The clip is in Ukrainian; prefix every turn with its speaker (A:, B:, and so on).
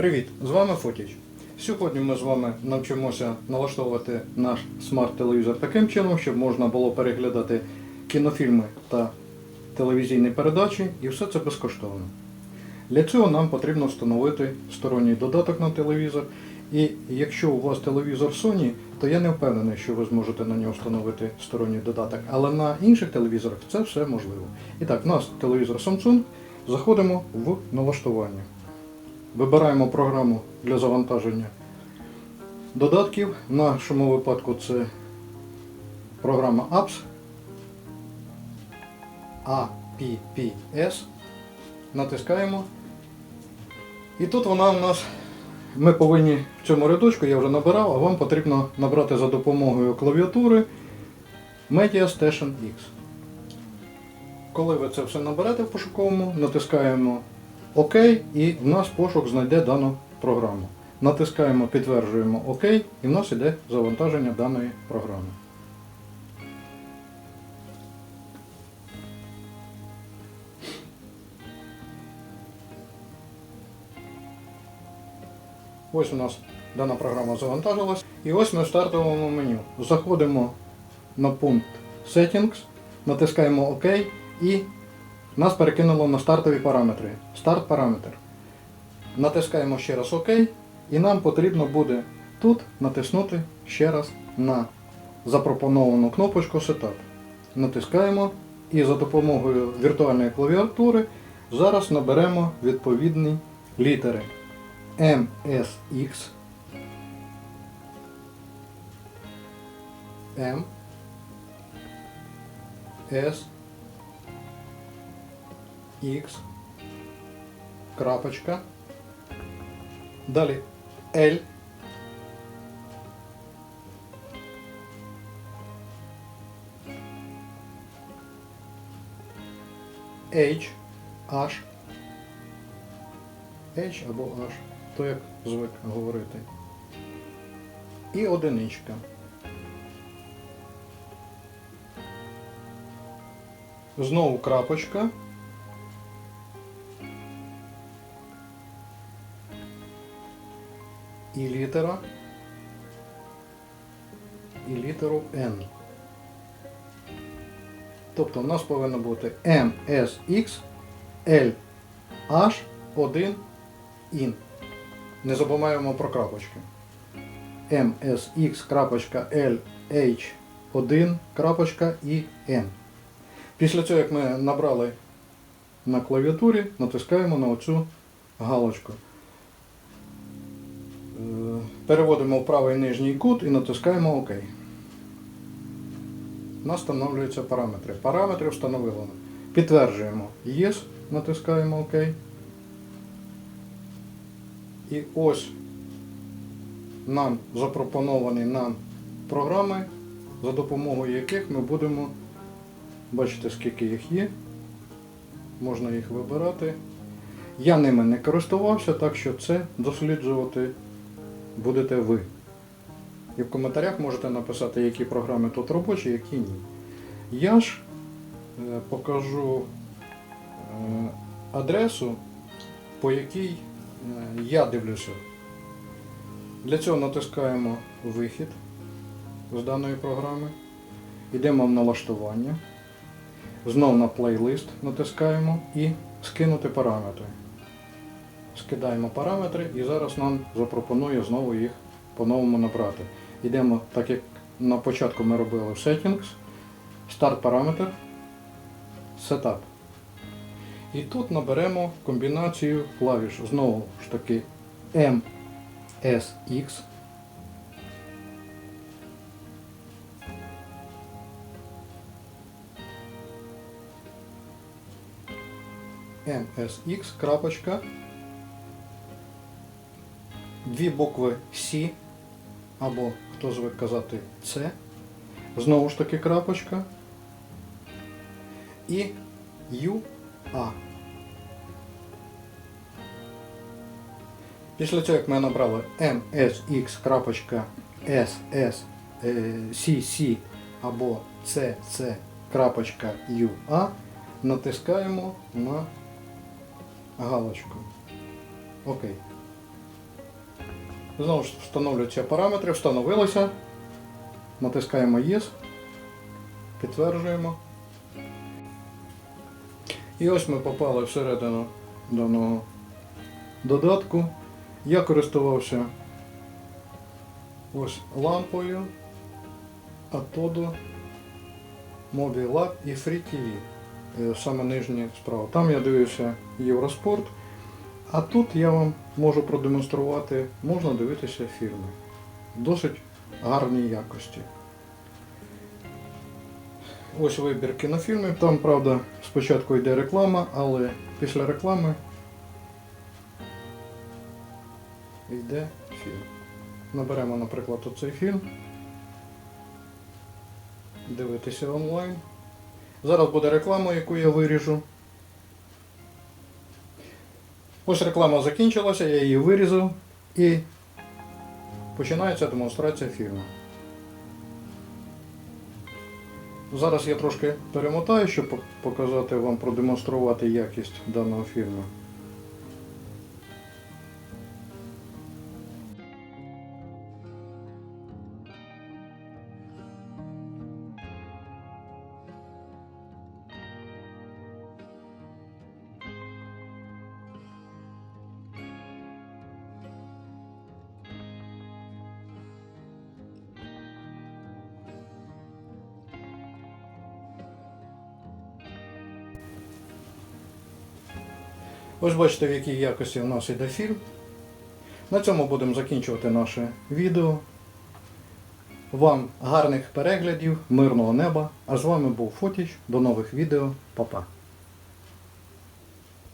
A: Привіт! З вами Фотіч. Сьогодні ми з вами навчимося налаштовувати наш смарт-телевізор таким чином, щоб можна було переглядати кінофільми та телевізійні передачі, і все це безкоштовно. Для цього нам потрібно встановити сторонній додаток на телевізор. І якщо у вас телевізор Sony, то я не впевнений, що ви зможете на нього встановити сторонній додаток. Але на інших телевізорах це все можливо. І так, у нас телевізор Samsung. Заходимо в налаштування. Вибираємо програму для завантаження додатків. В нашому випадку це програма Apps APPS. Натискаємо. І тут вона у нас, ми повинні в цьому рядочку, я вже набирав, а вам потрібно набрати за допомогою клавіатури Media Station X. Коли ви це все наберете в пошуковому, натискаємо ОК і в нас пошук знайде дану програму. Натискаємо, підтверджуємо ОК і в нас йде завантаження даної програми. Ось у нас дана програма завантажилась. І ось ми в стартовому меню. Заходимо на пункт Settings, натискаємо ОК і нас перекинуло на стартові параметри. Старт параметр. Натискаємо ще раз ОК і нам потрібно буде тут натиснути ще раз на запропоновану кнопочку Setup. Натискаємо і за допомогою віртуальної клавіатури зараз наберемо відповідні літери MSX M S X крапочка. Далі L H H H або H, то як звик говорити. І одиничка. Знову крапочка. І літера. І літеру N. Тобто в нас повинно бути MSX L H 1 IN. Не забуваємо про крапочки. MSX крапочка L H 1 крапочка і N. Після цього, як ми набрали на клавіатурі, натискаємо на оцю галочку. Переводимо в правий нижній кут і натискаємо ОК. У нас встановлюються параметри. Параметри встановлено. Підтверджуємо Yes, натискаємо ОК. І ось нам запропоновані нам програми, за допомогою яких ми будемо бачити, скільки їх є. Можна їх вибирати. Я ними не користувався, так що це досліджувати будете ви. І в коментарях можете написати, які програми тут робочі, які ні. Я ж е, покажу е, адресу, по якій е, я дивлюся. Для цього натискаємо вихід з даної програми. Йдемо в налаштування. Знову на плейлист натискаємо і скинути параметри. Скидаємо параметри і зараз нам запропонує знову їх по-новому набрати. Йдемо, так як на початку ми робили в Settings, Start параметр, Setup. І тут наберемо комбінацію клавіш. Знову ж таки. MSX, крапочка, дві букви C, або хто звик казати C, знову ж таки крапочка, і UA. Після цього, як ми набрали msx.sscc або cc.ua, натискаємо на галочку. Окей. Знову ж встановлюються параметри, встановилося. Натискаємо Yes. Підтверджуємо. І ось ми попали всередину даного додатку. Я користувався ось лампою, Atodo, Mobilab і Free TV. Е, Саме нижнє справа. Там я дивився Євроспорт. А тут я вам можу продемонструвати, можна дивитися фільми. В Досить гарній якості. Ось вибір кінофільмів. Там, правда, спочатку йде реклама, але після реклами йде фільм. Наберемо, наприклад, оцей фільм. Дивитися онлайн. Зараз буде реклама, яку я виріжу. Ось реклама закінчилася, я її вирізав і починається демонстрація фільму. Зараз я трошки перемотаю, щоб показати вам, продемонструвати якість даного фільму. Ось бачите, в якій якості у нас йде фільм. На цьому будемо закінчувати наше відео. Вам гарних переглядів, мирного неба. А з вами був Фотіч. До нових відео. Па-па.